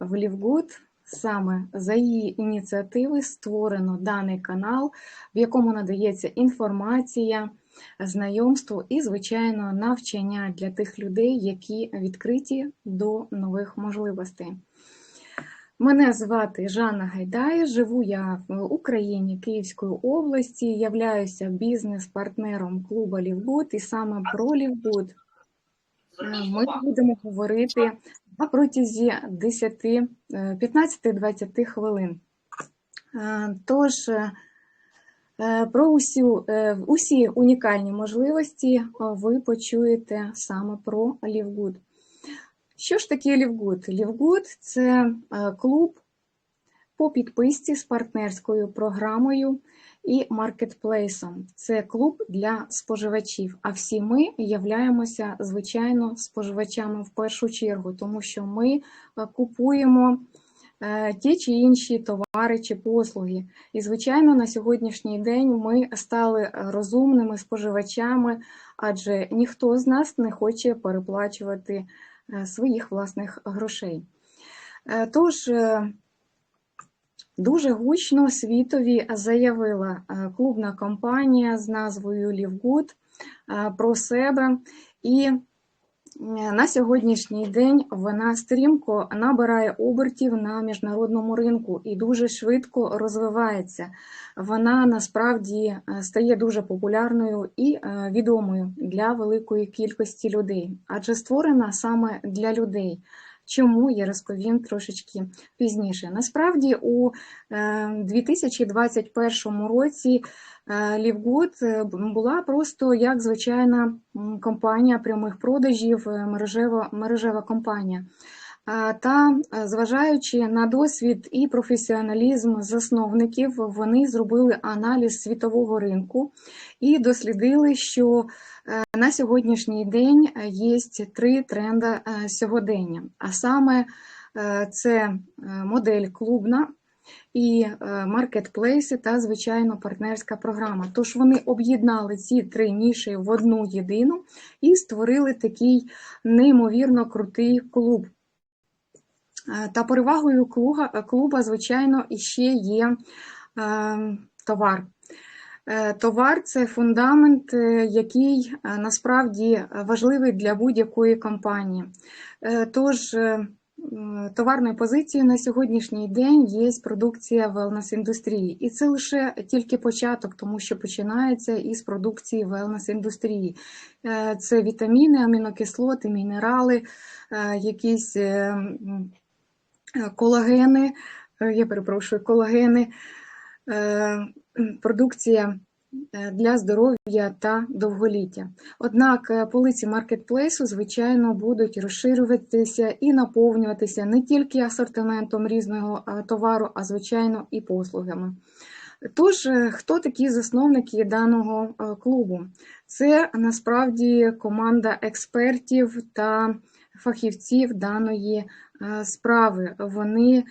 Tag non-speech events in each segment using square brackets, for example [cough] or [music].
в Лівгуд. Саме за її ініціативи створено даний канал, в якому надається інформація, знайомство і, звичайно, навчання для тих людей, які відкриті до нових можливостей. Мене звати Жанна Гайдай, живу я в Україні Київської області, являюся бізнес-партнером клубу Лівгуд, і саме про Лівгуд ми будемо говорити на протязі 10, 15-20 хвилин. Е, Тож, е, про усі, е, усі унікальні можливості ви почуєте саме про Лівгуд. Що ж таке Лівгуд? Лівгуд це клуб по підписці з партнерською програмою і маркетплейсом. Це клуб для споживачів. А всі ми являємося, звичайно, споживачами в першу чергу, тому що ми купуємо ті чи інші товари чи послуги. І, звичайно, на сьогоднішній день ми стали розумними споживачами, адже ніхто з нас не хоче переплачувати своїх власних грошей. Тож, Дуже гучно світові заявила клубна компанія з назвою Лівгуд про себе, і на сьогоднішній день вона стрімко набирає обертів на міжнародному ринку і дуже швидко розвивається. Вона насправді стає дуже популярною і відомою для великої кількості людей, адже створена саме для людей. Чому я розповім трошечки пізніше. Насправді, у 2021 році Лівгуд була просто як звичайна компанія прямих продажів, мережева, мережева компанія. Та, зважаючи на досвід і професіоналізм засновників, вони зробили аналіз світового ринку і дослідили, що на сьогоднішній день є три тренди сьогодення. А саме це модель клубна і маркетплейси та, звичайно, партнерська програма. Тож вони об'єднали ці три ніші в одну єдину і створили такий неймовірно крутий клуб. Та перевагою клуба, звичайно, іще є товар. Товар це фундамент, який насправді важливий для будь-якої компанії. Тож, товарною позицією на сьогоднішній день є продукція велнес-індустрії. І це лише тільки початок, тому що починається із продукції велнес-індустрії. Це вітаміни, амінокислоти, мінерали, якісь колагени, я перепрошую, колагени, продукція для здоров'я та довголіття. Однак полиці маркетплейсу, звичайно, будуть розширюватися і наповнюватися не тільки асортиментом різного товару, а звичайно і послугами. Тож, хто такі засновники даного клубу? Це насправді команда експертів та фахівців даної справи. Вони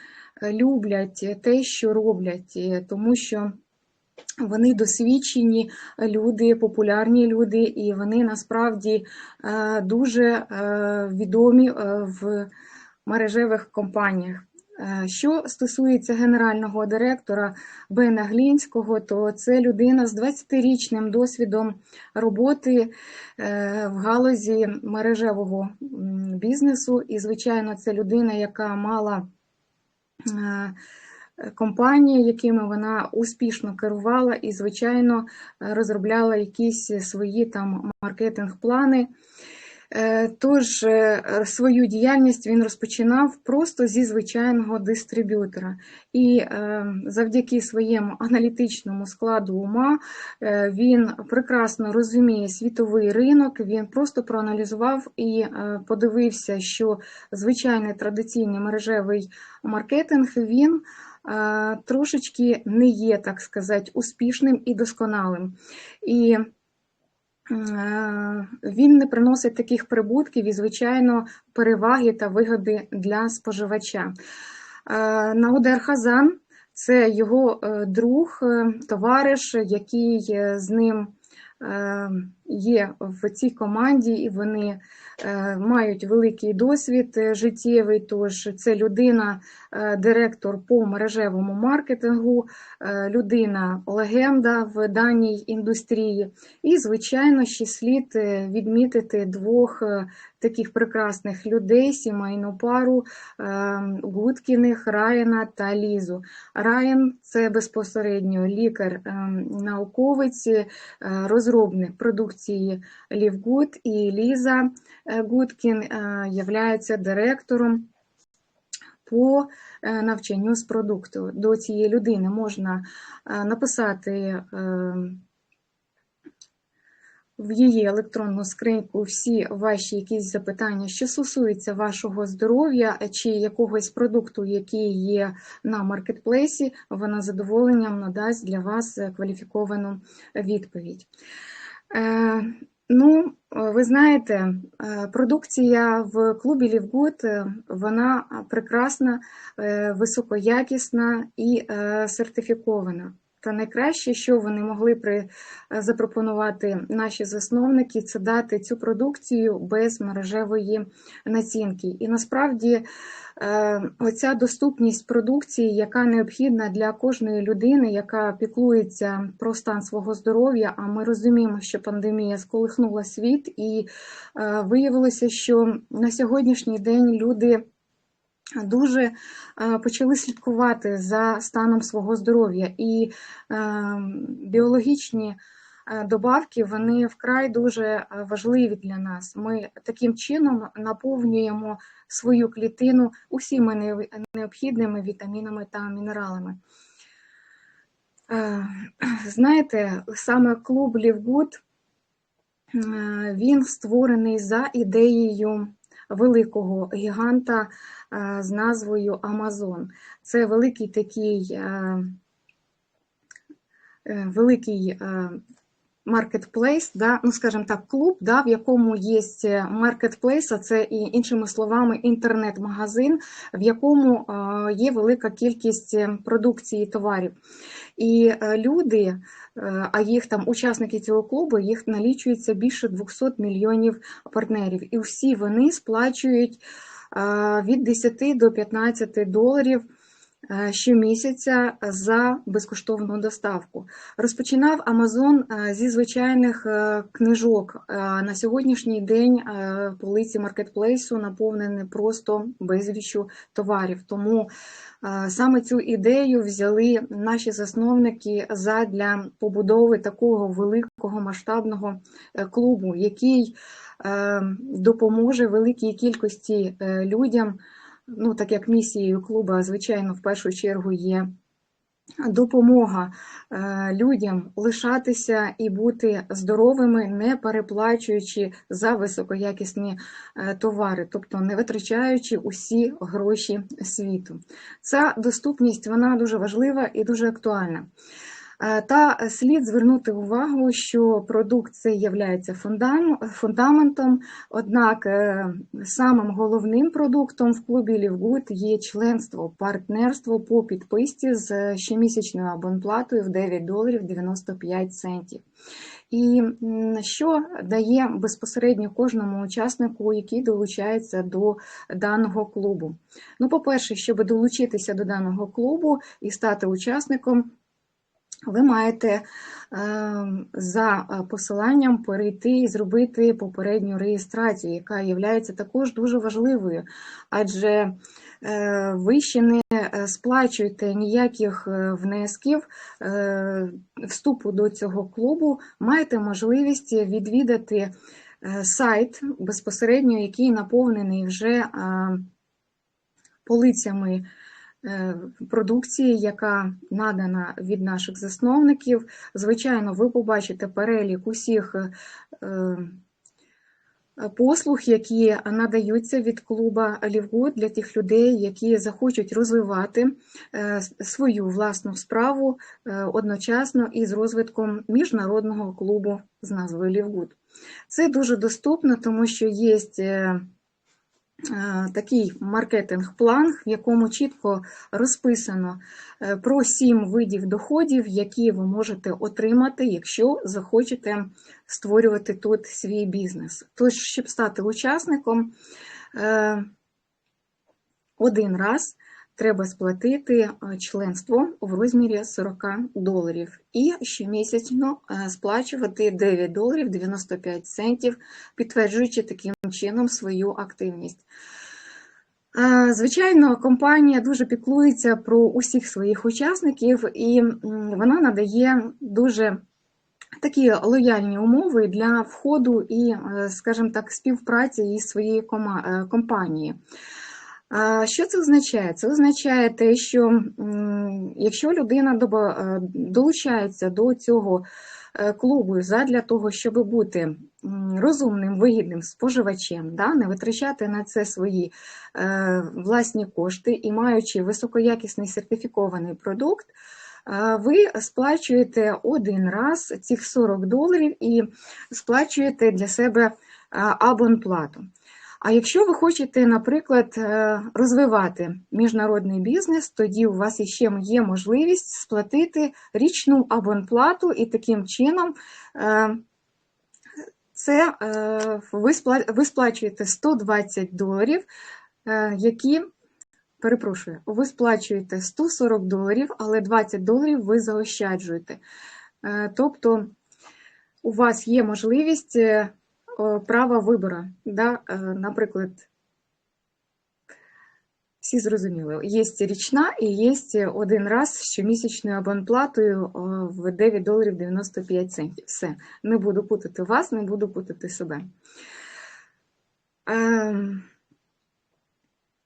люблять те, що роблять, тому що вони досвідчені люди, популярні люди, і вони насправді дуже відомі в мережевих компаніях. Що стосується генерального директора Бена Глінського, то це людина з 20-річним досвідом роботи в галузі мережевого бізнесу. І, звичайно, це людина, яка мала компанії, якими вона успішно керувала і, звичайно, розробляла якісь свої там маркетинг-плани. Тож свою діяльність він розпочинав просто зі звичайного дистриб'ютора. І завдяки своєму аналітичному складу ума він прекрасно розуміє світовий ринок, він просто проаналізував і подивився, що звичайний традиційний мережевий маркетинг він трошечки не є, так сказати, успішним і досконалим. І він не приносить таких прибутків і, звичайно, переваги та вигоди для споживача. Наудер Хазан це його друг, товариш, який з ним е, є в цій команді, і вони е, мають великий досвід е, життєвий. Тож це людина, е, директор по мережевому маркетингу, людина легенда в даній індустрії. І, звичайно, ще слід відмітити двох таких прекрасних людей, сімейну пару е, Гудкіних, Райана та Лізу. Райан це безпосередньо лікар-науковець, розробник продукції Лівгуд, і Ліза е, Гудкін е, являється директором по е, навчанню з продукту. До цієї людини можна е, написати е, в її електронну скриньку всі ваші якісь запитання, що стосуються вашого здоров'я чи якогось продукту, який є на маркетплейсі, вона задоволенням надасть для вас кваліфіковану відповідь. Е, Ну, ви знаєте, е, продукція в клубі Лівгуд, е, вона прекрасна, високоякісна і сертифікована. Та найкраще, що вони могли при е, запропонувати наші засновники, це дати цю продукцію без мережевої націнки. І насправді е, оця доступність продукції, яка необхідна для кожної людини, яка піклується про стан свого здоров'я. А ми розуміємо, що пандемія сколихнула світ, і е, виявилося, що на сьогоднішній день люди. Дуже е, почали слідкувати за станом свого здоров'я, і е, біологічні е, добавки вони вкрай дуже важливі для нас. Ми таким чином наповнюємо свою клітину усіма необхідними вітамінами та мінералами. Знаєте, саме клуб Лівгуд він створений за ідеєю великого гіганта з назвою Амазон. Це великий такий великий маркетплейс, да, ну скажімо так, клуб, да, в якому є маркетплейс, а це і іншими словами інтернет-магазин, в якому є велика кількість продукції товарів. І люди, а їх там учасники цього клубу, їх налічується більше 200 мільйонів партнерів. І всі вони сплачують від 10 до 15 доларів щомісяця за безкоштовну доставку. Розпочинав Амазон зі звичайних книжок. На сьогоднішній день полиці маркетплейсу наповнені просто безліччю товарів. Тому саме цю ідею взяли наші засновники задля побудови такого великого масштабного е, клубу, який е, допоможе великій кількості е, людям ну, так як місією клуба, звичайно, в першу чергу є допомога е, людям лишатися і бути здоровими, не переплачуючи за високоякісні е, товари, тобто не витрачаючи усі гроші світу. Ця доступність вона дуже важлива і дуже актуальна. Е, та слід звернути увагу, що продукт це є фундаментом, однак е, самим головним продуктом в клубі Лівгуд є членство, партнерство по підписці з щомісячною абонплатою в 9 доларів 95 центів. І що дає безпосередньо кожному учаснику, який долучається до даного клубу? Ну, по-перше, щоб долучитися до даного клубу і стати учасником, ви маєте ем, за е, посиланням перейти і зробити попередню реєстрацію, яка є також дуже важливою, адже е, ви ще не е, сплачуєте ніяких внесків вступу до цього клубу, маєте можливість відвідати сайт безпосередньо, який наповнений вже полицями. Е, продукції, яка надана від наших засновників. Звичайно, ви побачите перелік усіх е, послуг, які надаються від клуба Лівгуд для тих людей, які захочуть розвивати е, свою власну справу одночасно із розвитком міжнародного клубу з назвою Лівгуд. Це дуже доступно, тому що є е, такий маркетинг-план, в якому чітко розписано е, про сім видів доходів, які ви можете отримати, якщо захочете створювати тут свій бізнес. Тож, щоб стати учасником, е, один раз треба сплатити е, членство в розмірі 40 доларів і щомісячно е, сплачувати 9 доларів 95 центів, підтверджуючи таким чином свою активність. Е, Звичайно, компанія дуже піклується про усіх своїх учасників, і вона надає дуже такі лояльні умови для входу і, скажімо так, співпраці із своєю компанією. А Що це означає? Це означає те, що якщо людина е, долучається до цього е, клубу задля того, щоб бути розумним, вигідним споживачем, да, не витрачати на це свої е, власні кошти і маючи високоякісний сертифікований продукт, ви сплачуєте один раз цих 40 доларів і сплачуєте для себе абонплату. А якщо ви хочете, наприклад, е, розвивати міжнародний бізнес, тоді у вас іще є можливість сплатити річну абонплату, і таким чином е, це е, ви сплачуєте 120 доларів, які, перепрошую, ви сплачуєте 140 доларів, але 20 доларів ви заощаджуєте. Тобто у вас є можливість права вибору. Да? Е, Наприклад, всі зрозуміли, є річна і є один раз щомісячною абонплатою в 9 доларів 95 центів. Все, не буду путати вас, не буду путати себе.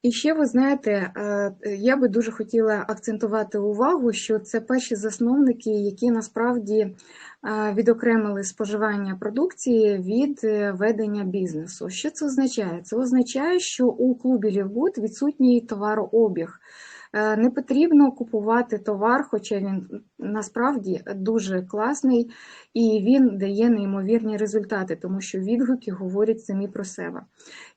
І ще ви знаєте, е, я би дуже хотіла акцентувати увагу, що це перші засновники, які насправді е, відокремили споживання продукції від е, ведення бізнесу. Що це означає? Це означає, що у клубі Лівгуд відсутній товарообіг. Е, Не потрібно купувати товар, хоча він насправді дуже класний і він дає неймовірні результати, тому що відгуки говорять самі про себе.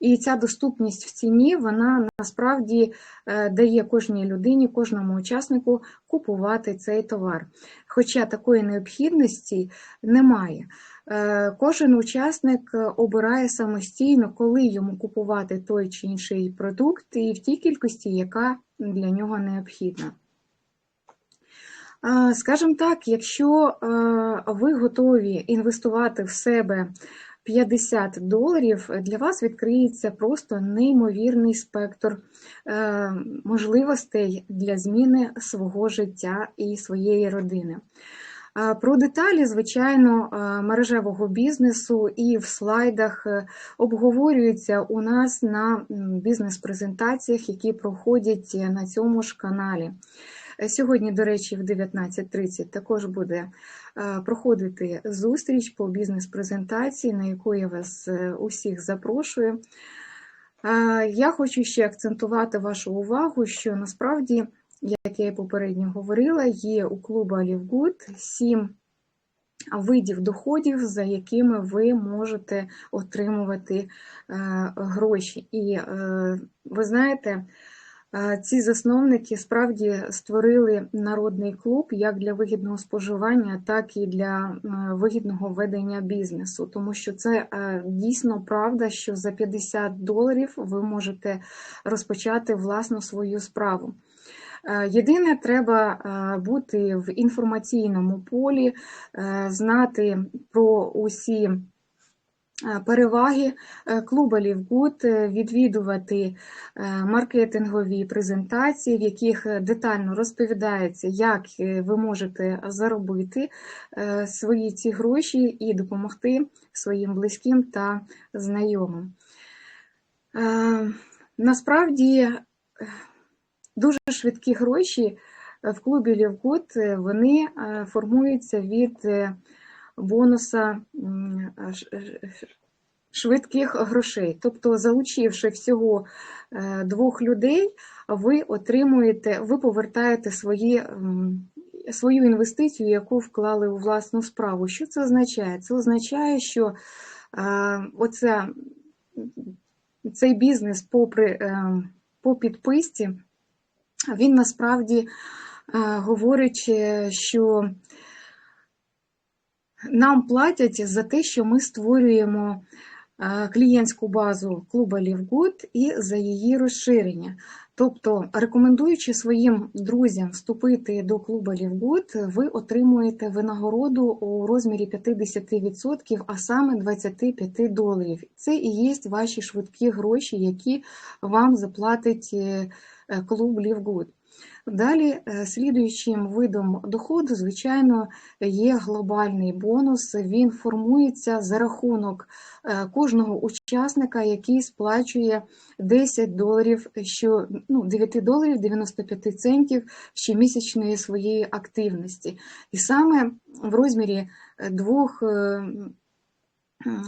І ця доступність в ціні вона насправді е, дає кожній людині, кожному учаснику купувати цей товар. Хоча такої необхідності немає. Е, Кожен учасник е, обирає самостійно, коли йому купувати той чи інший продукт, і в тій кількості, яка для нього необхідна. Е, Скажімо так, якщо ви готові інвестувати в себе 50 доларів, для вас відкриється просто неймовірний спектр можливостей для зміни свого життя і своєї родини. Про деталі, звичайно, мережевого бізнесу і в слайдах е, обговорюються у нас на бізнес-презентаціях, які проходять е, на цьому ж каналі. Е, Сьогодні, до речі, в 19.30 також буде проходити зустріч по бізнес-презентації, на яку я вас усіх запрошую. Я хочу ще акцентувати вашу увагу, що насправді, як я і попередньо говорила, є у клуба Лівгуд сім видів доходів, за якими ви можете отримувати е, гроші. І е, ви знаєте, ці засновники справді створили народний клуб як для вигідного споживання, так і для е, вигідного ведення бізнесу, тому що це е, дійсно правда, що за 50 доларів ви можете розпочати власну свою справу. Е, Єдине, треба бути в інформаційному полі, знати про усі переваги е, клуба Лівгуд, е, відвідувати е, маркетингові презентації, в яких е, детально розповідається, як е, ви можете заробити е, свої ці гроші і допомогти своїм близьким та знайомим. Е, Насправді е, дуже швидкі гроші е, в клубі Лівгуд е, вони е, формуються від е, бонуса швидких грошей. Тобто, залучивши всього е, двох людей, ви отримуєте, ви повертаєте свої, свою інвестицію, яку вклали у власну справу. Що це означає? Це означає, що е, оця цей бізнес попри, е, по підписці, він насправді говорить, що нам платять за те, що ми створюємо е, клієнтську базу клуба Лівгуд і за її розширення. Тобто, рекомендуючи своїм друзям вступити до клуба Лівгуд, ви отримуєте винагороду у розмірі 50%, а саме 25 доларів. Це і є ваші швидкі гроші, які вам заплатить е, е, клуб Лівгуд. Далі, е, слідуючим видом доходу, звичайно, є глобальний бонус. Він формується за рахунок е, кожного учасника, який сплачує 10 доларів, що ну, 9 доларів 95 центів щомісячної своєї активності. І саме в розмірі двох е,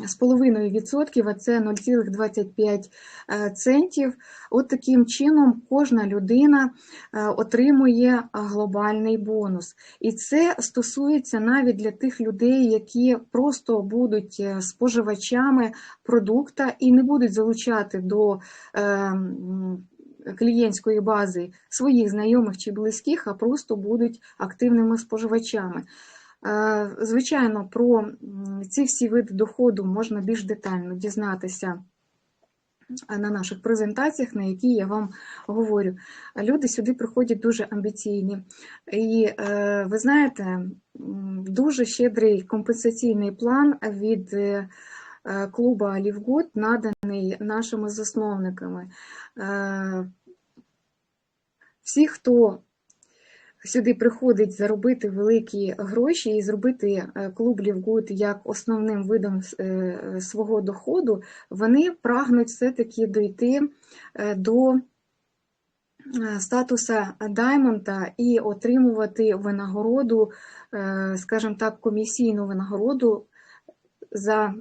з половиною відсотків, а це 0,25 е, центів. От таким чином кожна людина е, отримує глобальний бонус. І це стосується навіть для тих людей, які просто будуть е, споживачами продукта і не будуть залучати до клієнтської бази своїх знайомих чи близьких, а просто будуть активними споживачами. Звичайно, про ці всі види доходу можна більш детально дізнатися на наших презентаціях, на які я вам говорю. Люди сюди приходять дуже амбіційні. І е, ви знаєте, дуже щедрий компенсаційний план від е, клуба наданий нашими засновниками. Е, всі, хто сюди приходить заробити великі гроші і зробити клуб Лівгуд як основним видом е, свого доходу, вони прагнуть все-таки дойти е, до статуса Даймонда і отримувати винагороду, е, скажімо так, комісійну винагороду за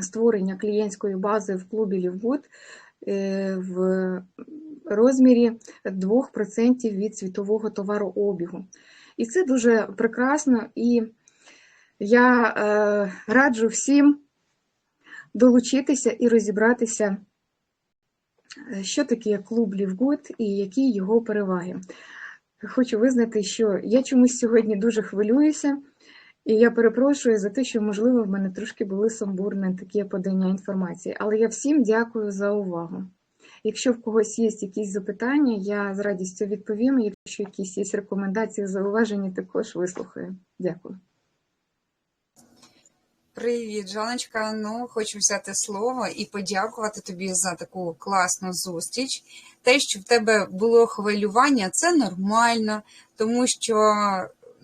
створення клієнтської бази в клубі Лівгуд в розмірі 2% від світового товарообігу. І це дуже прекрасно, і я е, раджу всім долучитися і розібратися, що таке клуб Лівгуд і які його переваги. Хочу визнати, що я чомусь сьогодні дуже хвилююся, і я перепрошую за те, що, можливо, в мене трошки були сумбурне таке подання інформації. Але я всім дякую за увагу. Якщо в когось є якісь запитання, я з радістю відповім. Якщо якісь є рекомендації, зауваження, також вислухаю. Дякую. Привіт, Жаночка. Ну, хочу взяти слово і подякувати тобі за таку класну зустріч. Те, що в тебе було хвилювання, це нормально, тому що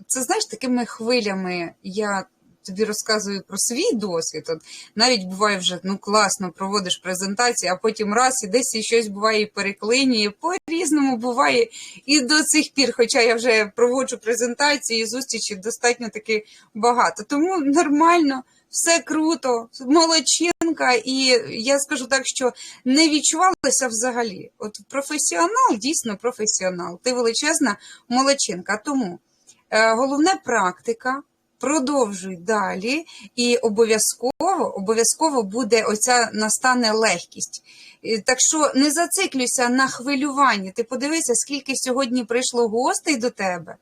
це знаєш такими хвилями я тобі розказую про свій досвід. От Навіть буває вже ну класно проводиш презентацію, а потім раз і десь і щось буває і переклинює. По-різному буває і до цих пір, хоча я вже проводжу презентації і зустрічі достатньо таки багато. Тому нормально. Все круто, молодчинка, і я скажу так, що не відчувалося взагалі. От професіонал, дійсно професіонал. Ти величезна молодчинка. Тому е, головне практика, продовжуй далі, і обов'язково обов'язково буде оця настане легкість. Так що не зациклюйся на хвилюванні. Ти подивися, скільки сьогодні прийшло гостей до тебе.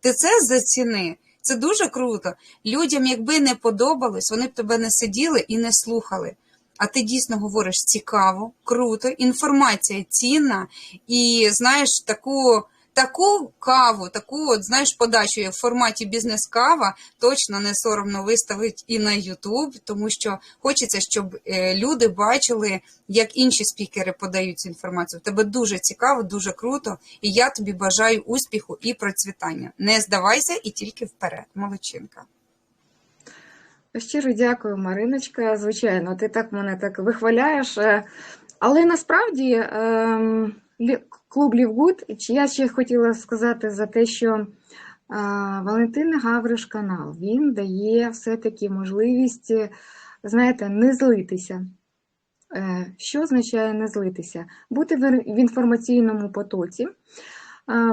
Ти це заціни. Це дуже круто. Людям, якби не подобалось, вони б тебе не сиділи і не слухали. А ти дійсно говориш цікаво, круто, інформація цінна, і знаєш таку Таку каву, таку, от, знаєш, подачу в форматі бізнес-кава точно не соромно виставить і на YouTube, тому що хочеться, щоб е, люди бачили, як інші спікери подають цю інформацію. Тебе дуже цікаво, дуже круто, і я тобі бажаю успіху і процвітання. Не здавайся і тільки вперед, молодчинка. Щиро дякую, Мариночка. Звичайно, ти так мене так вихваляєш, е, але насправді. Клуб Лівгуд. Я ще хотіла сказати за те, що Валентина Гавриш канал він дає все-таки можливість, знаєте, не злитися. Е, що означає не злитися? Бути в інформаційному потоці,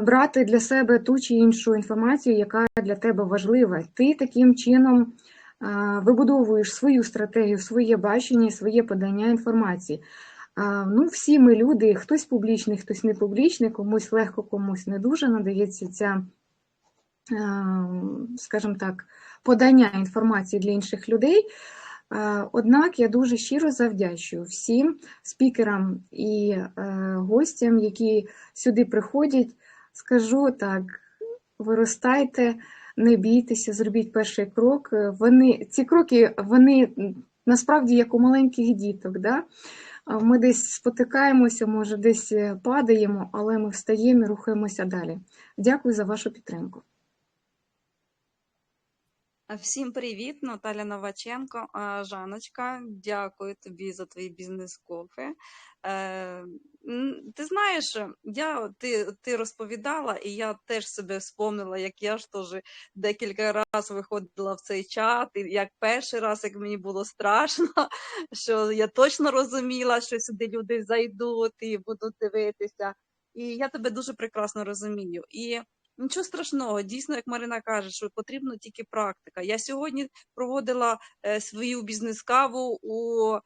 брати для себе ту чи іншу інформацію, яка для тебе важлива. Ти таким чином вибудовуєш свою стратегію, своє бачення, своє подання інформації. Ну, всі ми люди, хтось публічний, хтось не публічний, комусь легко, комусь не дуже надається ця, скажімо так, подання інформації для інших людей. Однак я дуже щиро завдячую всім спікерам і гостям, які сюди приходять. Скажу так, виростайте, не бійтеся, зробіть перший крок. Вони, ці кроки, вони насправді як у маленьких діток. Да? Ми десь спотикаємося, може, десь е, падаємо, але ми встаємо і рухаємося далі. Дякую за вашу підтримку. Всім привіт, Наталя Новаченко. Жаночка, дякую тобі за твої бізнес-кофе. Е, ти знаєш, я, ти, ти розповідала, і я теж себе вспомнила, як я ж теж декілька разів виходила в цей чат, і як перший раз, як мені було страшно, [laughs] що я точно розуміла, що сюди люди зайдуть і будуть дивитися. І я тебе дуже прекрасно розумію. І Нічого страшного, дійсно, як Марина каже, що потрібно тільки практика. Я сьогодні проводила е, свою бізнес-каву у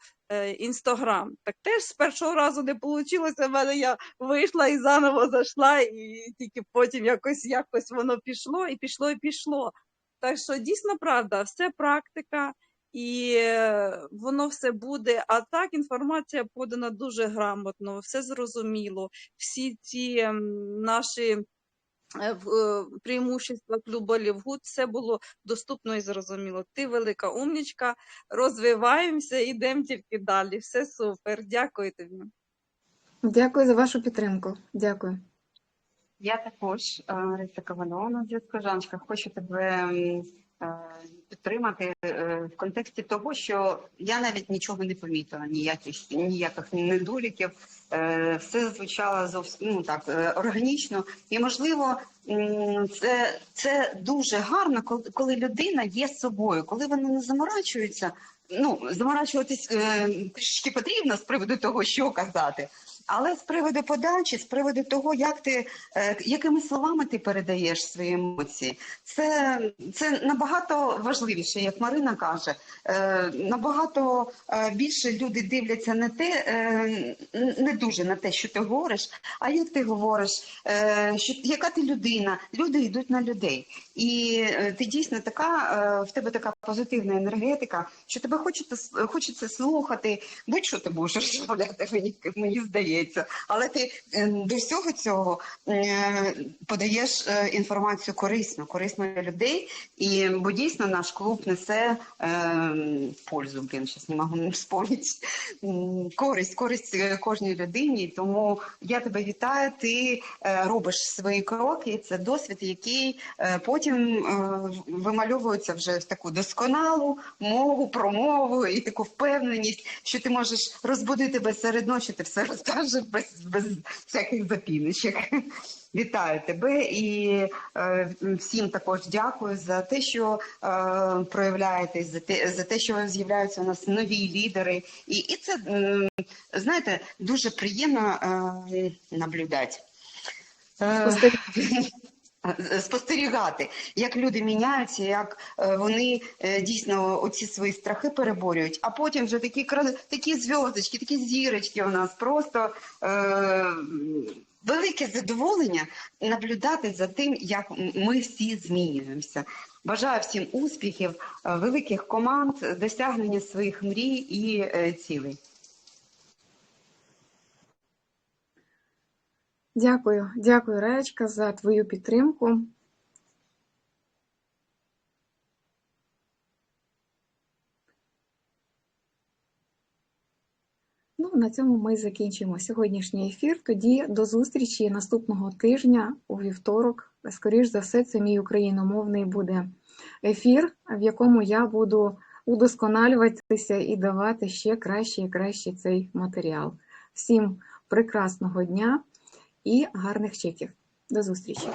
Інстаграм. так теж з першого разу не вийшло. В мене я вийшла і заново зайшла, і тільки потім якось якось воно пішло, і пішло, і пішло. Так що дійсно правда, все практика, і е, воно все буде. А так інформація подана дуже грамотно, все зрозуміло. Всі ці наші е, е, преимущества клубу Лівгуд, все було доступно і зрозуміло. Ти велика умнічка, розвиваємося, йдемо тільки далі. Все супер. Дякую тобі. Дякую за вашу підтримку. Дякую. Я також е, Риса Каванова зв'язку. Жаночка, хочу тебе е, підтримати е, в контексті того, що я навіть нічого не помітила, ніяких ніяких недоліків. Е, Все звучало зовсім ну так е, органічно, і можливо, це, це дуже гарно, коли, людина є собою, коли вона не заморачується. Ну, заморачуватись е, трішки потрібно з приводу того, що казати. Але з приводу подачі, з приводу того, як ти е, якими словами ти передаєш свої емоції, це, це набагато важливіше, як Марина каже. Е, набагато е, більше люди дивляться не те, не дуже на те, що ти говориш, а як ти говориш, що яка ти людина. Люди йдуть на людей, і ти дійсно така, в тебе така позитивна енергетика, що тебе хочеться хочеться слухати. Будь-що ти будеш розмовляти, [laughs] мені, мені здається. Але ти е, до всього цього е, подаєш е, інформацію корисну, корисну для людей. І бо дійсно наш клуб несе пользу, блін, зараз не можу вспомнити. Користь, користь кожній людині. Тому я тебе вітаю. Ти робиш свої кроки. Це досвід, який потім вимальовується вже в таку досконалу мову, промову і таку впевненість, що ти можеш розбудити тебе серед ночі, ти все розкажеш без, без всяких запіночок. [laughs] Вітаю тебе і е, всім також дякую за те, що е, проявляєтесь, за те, за те, що з'являються у нас нові лідери. І, і це, е, знаєте, дуже приємно е, наблюдати. Е, [laughs] Спостерігати. спостерігати, як люди міняються, як е, вони е, дійсно оці свої страхи переборюють, а потім вже такі такі зв'язочки, такі зірочки у нас просто е, велике задоволення наблюдати за тим, як ми всі змінюємося. Бажаю всім успіхів, е, великих команд, досягнення своїх мрій і е, цілей. Дякую, дякую, Раєчка, за твою підтримку. Ну, на цьому ми закінчимо сьогоднішній ефір. Тоді до зустрічі наступного тижня у вівторок. Скоріш за все, це мій україномовний буде ефір, в якому я буду удосконалюватися і давати ще краще і краще цей матеріал. Всім прекрасного дня і гарних чеків. До зустрічі!